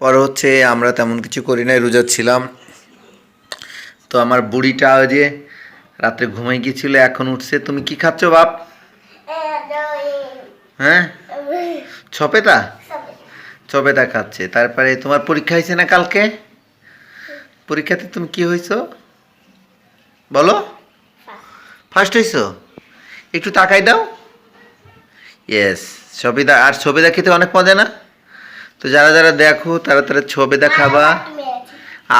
পরে হচ্ছে আমরা তেমন কিছু করি নাই রোজা ছিলাম। তো আমার বুড়িটা যে রাত্রে ঘুমাই গিয়েছিল, এখন উঠছে। তুমি কি খাচ্ছ বাপ? হ্যাঁ? ছপেতা? ছপেতা খাচ্ছে। তারপরে তোমার পরীক্ষা হয়েছে না কালকে? পরীক্ষাতে তুমি কি হয়েছো? বলো। ফার্স্ট হয়েছো? একটু তাকাই দাও। ইয়েস ছবিদা আর ছবিদা খেতে অনেক মজা না? তো যারা যারা দেখো তারা তারা ছবিদা খাবা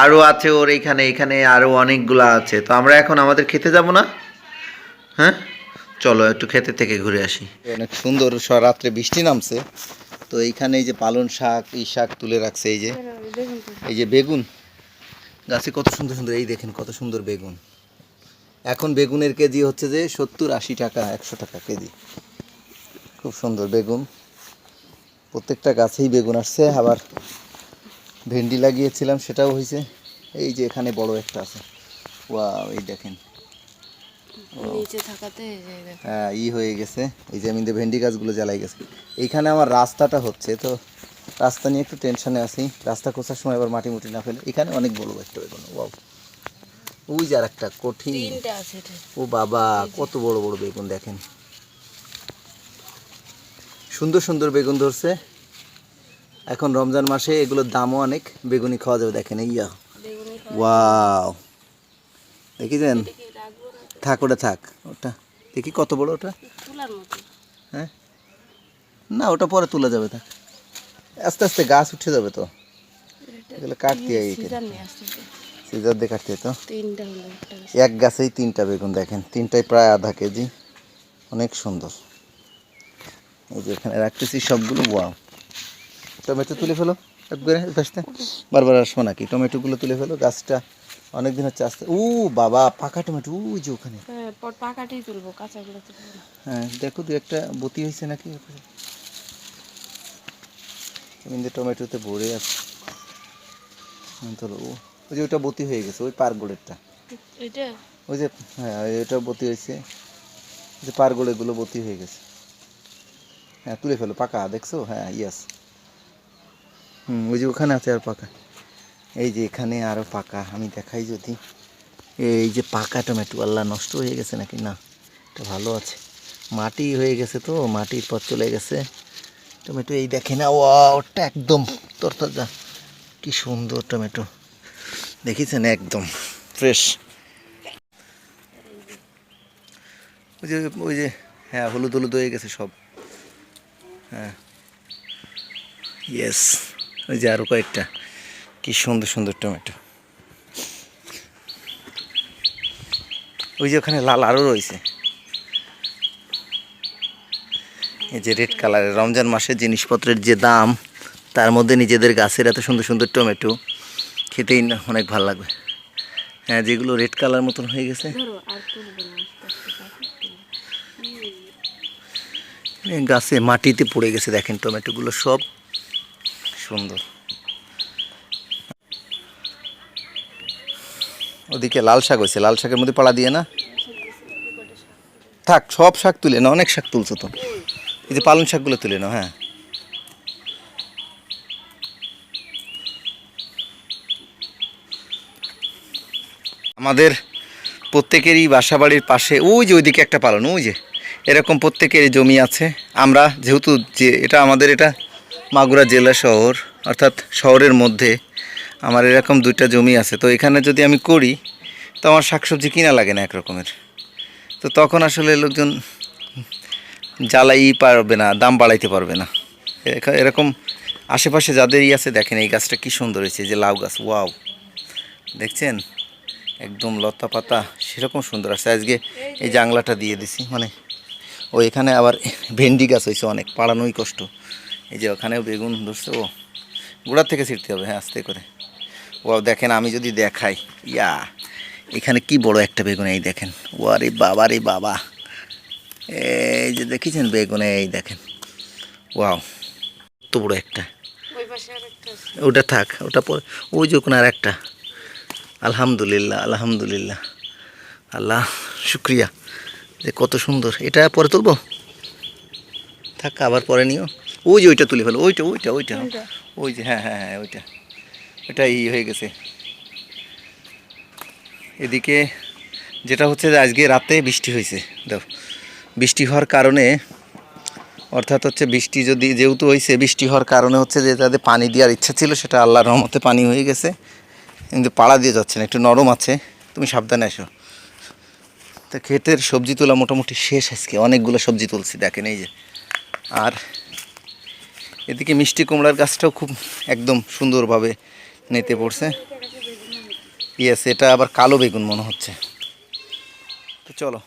আরও আছে। ওর এইখানে এখানে আরও অনেকগুলো আছে। তো আমরা এখন আমাদের খেতে যাব না? হ্যাঁ? চলো একটু খেতে থেকে ঘুরে আসি। অনেক সুন্দর রাত্রে বৃষ্টি নামছে। তো এইখানে এই যে পালন শাক এই শাক তুলে রাখছে এই যে। এই যে বেগুন। গাছে কত সুন্দর সুন্দর এই দেখেন কত সুন্দর বেগুন। এখন বেগুনের কেজি হচ্ছে যে সত্তর আশি টাকা একশো টাকা কেজি। খুব সুন্দর বেগুন। প্রত্যেকটা গাছেই বেগুন আসছে আবার ভেন্ডি লাগিয়েছিলাম সেটাও হয়েছে। এই যে এখানে বড় একটা আছে। ওয়াও এই দেখেন। নিচে থাকাতে। হ্যাঁ ই হয়ে গেছে। এই যে আমি ভেন্ডি গাছগুলো জ্বালাই গেছে। এইখানে আমার রাস্তাটা হচ্ছে তো রাস্তা নিয়ে একটু টেনশনে আছি। রাস্তা কোচার সময় আবার মাটি মুটি না ফেলে। এখানে অনেক বড় একটা বেগুন ওয়াও। ওই যে আর একটা কঠিন ও বাবা কত বড় বড় বেগুন দেখেন। সুন্দর সুন্দর বেগুন ধরছে। এখন রমজান মাসে এগুলোর দামও অনেক বেগুনি খাওয়া যাবে দেখেন ইয়া। ওয়াও। দেখিছেন? থাক ওটা থাক ওটা। দেখি কত বড় ওটা? হ্যাঁ? না ওটা পরে তোলা যাবে থাক। আস্তে আস্তে গাছ উঠে যাবে তো। এগুলো কাটতে হয়। সিজার দিয়ে কাটতে তো। এক গাছেই তিনটা বেগুন দেখেন। তিনটায় প্রায় আধা কেজি। অনেক সুন্দর। এই যে এখানে রাখতেছি সবগুলো ওয়াও। টমেটো তুলে ফেলো একবারে পাশতে বারবার আসব নাকি? টমেটোগুলো তুলে ফেলো গাছটা অনেকদিন হচ্ছে আসতে ও বাবা পাকা টমেটো ওই যে ওখানে। হ্যাঁ পাকাটাই তুলবো কাঁচাগুলো হ্যাঁ দেখো দু একটা বতি হয়েছে নাকি টমেটোতে ভরে আছে। তোলো ও ওই যে ওটা বতি হয়ে গেছে ওই পারগোড়েরটা ওই যে হ্যাঁ ওই ওটা বতি হয়েছে। যে পারগোড়েগুলো বতি হয়ে গেছে। হ্যাঁ তুলে ফেলো, পাকা, দেখছ? হ্যাঁ ইয়াস হুম, ওই যে ওখানে আছে আর পাকা। এই যে এখানে আরও পাকা, আমি দেখাই যদি। এই যে পাকা টমেটো, আল্লাহ, নষ্ট হয়ে গেছে নাকি? না, এটা ভালো আছে। মাটি হয়ে গেছে তো, মাটির পর চলে গেছে। টমেটো, এই দেখে না ওটা একদম তরতাজা। কি সুন্দর টমেটো। দেখিছেন? একদম ফ্রেশ ওই যে ওই যে হ্যাঁ হলুদ হলুদ হয়ে গেছে সব। হ্যাঁ। ইয়েস ওই যে আরও কয়েকটা। কি সুন্দর সুন্দর টমেটো। ওই যে ওখানে লাল আরও রয়েছে। এই যে রেড কালারের রমজান মাসের জিনিসপত্রের যে দাম, তার মধ্যে নিজেদের গাছের এত সুন্দর সুন্দর টমেটো, খেতেই না অনেক ভালো লাগবে। হ্যাঁ যেগুলো রেড কালার মতন হয়ে গেছে। গাছে মাটিতে পড়ে গেছে, দেখেন টমেটোগুলো সব। সুন্দর। ওদিকে লাল শাক হয়েছে, লাল শাকের মধ্যে পাড়া দিয়ে না? থাক, সব শাক তুলে না অনেক শাক তুলছো তো। এই যে পালং শাকগুলো তুলে নাও হ্যাঁ। আমাদের প্রত্যেকেরই বাসা বাড়ির পাশে, ওই যে ওইদিকে একটা পালন, ওই যে। এরকম প্রত্যেকেরই জমি আছে। আমরা যেহেতু যে, এটা আমাদের এটা মাগুরা জেলা শহর, অর্থাৎ শহরের মধ্যে আমার এরকম দুইটা জমি আছে। তো এখানে যদি আমি করি, তো আমার শাকসবজি কিনা লাগে না এক রকমের তো তখন আসলে লোকজন জ্বালাই পারবে না, দাম বাড়াইতে পারবে না। এরকম আশেপাশে যাদেরই আছে, দেখেন এই গাছটা কি সুন্দর হয়েছে যে লাউ গাছ, ওয়াও। দেখছেন? একদম লতা পাতা সেরকম সুন্দর আছে। আজকে এই জাংলাটা দিয়ে দিছি মানে ও এখানে আবার ভেন্ডি গাছ হয়েছে অনেক পাড়ানোই কষ্ট। এই যে ওখানেও বেগুন ধরছে ও গোড়ার থেকে ছিঁড়তে হবে হ্যাঁ আস্তে করে। ও দেখেন আমি যদি দেখাই ইয়া এখানে কি বড় একটা বেগুন এই দেখেন। ও আরে বাবা রে বাবা। এই যে দেখেছেন বেগুন এই দেখেন। ওয়াও তো বড় একটা। ওটা থাক ওটা পরে ওই যে ওখানে আর একটা আলহামদুলিল্লাহ আলহামদুলিল্লাহ। আল্লাহ শুক্রিয়া। যে কত সুন্দর। এটা পরে তুলবো? থাক আবার পরে নিও। ওই যে ওইটা তুলে ফেলো। ওইটা ওইটা ওইটা? ওই যে হ্যাঁ হ্যাঁ হ্যাঁ ওইটা। ওইটা ই হয়ে গেছে। এদিকে যেটা হচ্ছে যে আজকে রাতে বৃষ্টি হয়েছে। দেখো বৃষ্টি হওয়ার কারণে অর্থাৎ হচ্ছে বৃষ্টি যদি যেহেতু হয়েছে বৃষ্টি হওয়ার কারণে হচ্ছে যে তাদের পানি দেওয়ার ইচ্ছা ছিল সেটা আল্লাহর রহমতে পানি হয়ে গেছে। কিন্তু পাড়া দিয়ে যাচ্ছে না একটু নরম আছে। তুমি সাবধানে এসো। তো ক্ষেতের সবজি তোলা মোটামুটি শেষ আজকে। অনেকগুলো সবজি তুলছি, দেখেন এই যে। আর এদিকে মিষ্টি কুমড়ার গাছটাও খুব একদম সুন্দরভাবে নেতে পড়ছে। ইয়েস, এটা আবার কালো বেগুন মনে হচ্ছে। তো চলো।